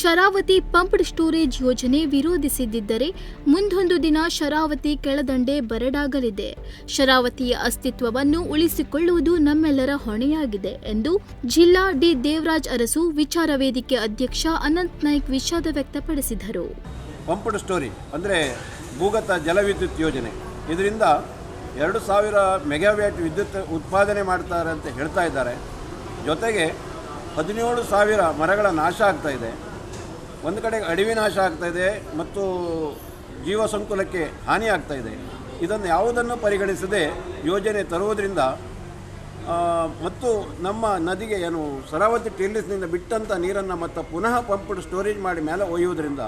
Sharavati pumped storage ಯೋಜನೆ ವಿರೋಧಿಸಿದ್ದರೆ ಮುಂದೊಂದು ದಿನ ಶರಾವತಿ ಕೆಳದಂಡೆ ಬರಡಾಗಲಿದೆ. ಶರಾವತಿಯ ಅಸ್ತಿತ್ವವನ್ನು ಉಳಿಸಿಕೊಳ್ಳುವುದು ನಮ್ಮೆಲ್ಲರ ಹೊಣೆಯಾಗಿದೆ ಎಂದು ಜಿಲ್ಲಾ ಡಿ ದೇವರಾಜ್ ಅರಸು ವಿಚಾರ ವೇದಿಕೆ ಅಧ್ಯಕ್ಷ ಅನಂತ್ ನಾಯ್ಕ್ ವಿಷಾದ ವ್ಯಕ್ತಪಡಿಸಿದರು. ಪಂಪ್ಡ್ ಸ್ಟೋರಿ ಅಂದರೆ ಭೂಗತ ಜಲವಿದ್ಯುತ್ ಯೋಜನೆ. ಇದರಿಂದ ಎರಡು ಸಾವಿರ ಮೆಗಾವ್ಯಾಟ್ ವಿದ್ಯುತ್ ಉತ್ಪಾದನೆ ಮಾಡ್ತಾರೆ ಅಂತ ಹೇಳ್ತಾ ಇದ್ದಾರೆ. ಜೊತೆಗೆ ಹದಿನೇಳು ಸಾವಿರ ಮರಗಳ ನಾಶ ಆಗ್ತಾ ಇದೆ. ಒಂದು ಕಡೆ ಅಡವಿ ನಾಶ ಆಗ್ತಾ ಇದೆ ಮತ್ತು ಜೀವ ಸಂಕುಲಕ್ಕೆ ಹಾನಿ ಇದೆ. ಇದನ್ನು ಯಾವುದನ್ನು ಪರಿಗಣಿಸದೆ ಯೋಜನೆ ತರುವುದರಿಂದ ಮತ್ತು ನಮ್ಮ ನದಿಗೆ ಏನು ಸರಾವತಿ ಟಿಲ್ಲಿಸ್ನಿಂದ ಬಿಟ್ಟಂಥ ನೀರನ್ನು ಮತ್ತು ಪುನಃ ಪಂಪ್ಡ್ ಸ್ಟೋರೇಜ್ ಮಾಡಿ ಮೇಲೆ ಒಯ್ಯುವುದರಿಂದ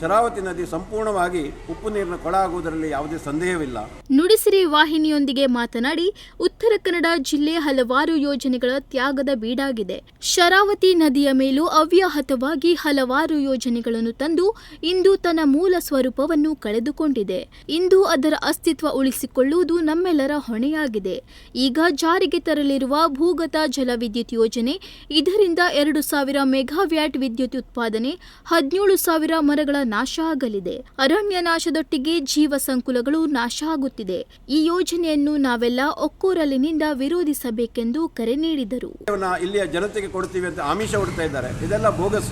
ಶರಾವತಿ ನದಿ ಸಂಪೂರ್ಣವಾಗಿ ಉಪ್ಪು ನೀರಿನ ಕೊಳ ಆಗುವುದರಲ್ಲಿ ಯಾವುದೇ ಸಂದೇಹವಿಲ್ಲ. ನುಡಿಸಿರಿ ವಾಹಿನಿಯೊಂದಿಗೆ ಮಾತನಾಡಿ ಉತ್ತರ ಕನ್ನಡ ಜಿಲ್ಲೆ ಹಲವಾರು ಯೋಜನೆಗಳ ತ್ಯಾಗದ ಬೀಡಾಗಿದೆ. ಶರಾವತಿ ನದಿಯ ಮೇಲೂ ಅವ್ಯಾಹತವಾಗಿ ಹಲವಾರು ಯೋಜನೆಗಳನ್ನು ತಂದು ಇಂದು ತನ್ನ ಮೂಲ ಸ್ವರೂಪವನ್ನು ಕಳೆದುಕೊಂಡಿದೆ. ಇಂದು ಅದರ ಅಸ್ತಿತ್ವ ಉಳಿಸಿಕೊಳ್ಳುವುದು ನಮ್ಮೆಲ್ಲರ ಹೊಣೆಯಾಗಿದೆ. ಈಗ ಜಾರಿಗೆ ತರಲಿರುವ ಭೂಗತ ಜಲವಿದ್ಯುತ್ ಯೋಜನೆ, ಇದರಿಂದ ಎರಡು ಸಾವಿರ ಮೆಗಾವ್ಯಾಟ್ ವಿದ್ಯುತ್ ಉತ್ಪಾದನೆ, ಹದಿನೇಳು ಸಾವಿರ ಮರಗಳ ನಾಶ ಆಗಲಿದೆ ಅರಣ್ಯ ನಾಶದೊಟ್ಟಿಗೆ ಜೀವ ಸಂಕುಲಗಳು ನಾಶ ಆಗುತ್ತಿದೆ ಈ ಯೋಜನೆಯನ್ನು ನಾವೆಲ್ಲ ಒಕ್ಕೂರಲಿನಿಂದ ವಿರೋಧಿಸಬೇಕೆಂದು ಕರೆ ನೀಡಿದರು. ಇಲ್ಲಿಯ ಜನತೆಗೆ ಕೊಡ್ತೀವಿ ಅಂತ ಆಮಿಷ ಹೊಡ್ತಾ ಇದ್ದಾರೆ. ಇದೆಲ್ಲ ಬೋಗಸ್.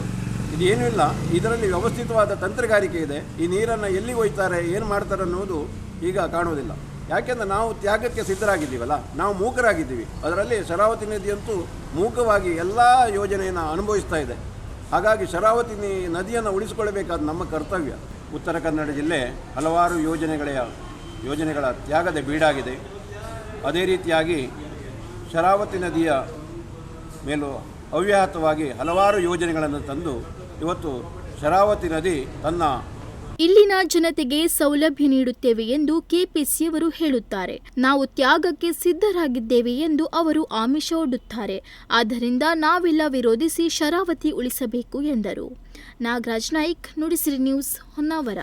ಇದೇನೂ ಇಲ್ಲ. ಇದರಲ್ಲಿ ವ್ಯವಸ್ಥಿತವಾದ ತಂತ್ರಗಾರಿಕೆ ಇದೆ. ಈ ನೀರನ್ನು ಎಲ್ಲಿ ಒಯ್ತಾರೆ, ಏನು ಮಾಡ್ತಾರೆ ಅನ್ನೋದು ಈಗ ಕಾಣುವುದಿಲ್ಲ ಯಾಕೆಂದ್ರೆ ನಾವು ತ್ಯಾಗಕ್ಕೆ ಸಿದ್ಧರಾಗಿದ್ದೀವಲ್ಲ. ನಾವು ಮೂಕರಾಗಿದ್ದೀವಿ. ಅದರಲ್ಲಿ ಶರಾವತಿ ನದಿಯಂತೂ ಮೂಕವಾಗಿ ಎಲ್ಲ ಯೋಜನೆಯನ್ನು ಅನುಭವಿಸ್ತಾ ಇದೆ. ಹಾಗಾಗಿ ಶರಾವತಿ ನದಿಯನ್ನು ಉಳಿಸಿಕೊಳ್ಳಬೇಕಾದ ನಮ್ಮ ಕರ್ತವ್ಯ ಉತ್ತರ ಕನ್ನಡ ಜಿಲ್ಲೆ ಹಲವಾರು ಯೋಜನೆಗಳ ಯೋಜನೆಗಳ ತ್ಯಾಗದ ಬೀಡಾಗಿದೆ. ಅದೇ ರೀತಿಯಾಗಿ ಶರಾವತಿ ನದಿಯ ಮೇಲೂ ಅವ್ಯಾಹತವಾಗಿ ಹಲವಾರು ಯೋಜನೆಗಳನ್ನು ತಂದು ಇವತ್ತು ಶರಾವತಿ ನದಿ ತನ್ನ ಇಲ್ಲಿನ ಜನತೆಗೆ ಸೌಲಭ್ಯ ನೀಡುತ್ತೇವೆ ಎಂದು ಕೆಪಿಸಿಯವರು ಹೇಳುತ್ತಾರೆ. ನಾವು ತ್ಯಾಗಕ್ಕೆ ಸಿದ್ಧರಾಗಿದ್ದೇವೆ ಎಂದು ಅವರು ಆಮಿಷ ಒಡ್ಡುತ್ತಾರೆ. ಆದ್ದರಿಂದ ನಾವೆಲ್ಲ ವಿರೋಧಿಸಿ ಶರಾವತಿ ಉಳಿಸಬೇಕು ಎಂದರು. ನಾಗರಾಜ್ ನಾಯ್ಕ್, ನುಡಿಸಿರಿ ನ್ಯೂಸ್ ಹೊನ್ನಾವರ.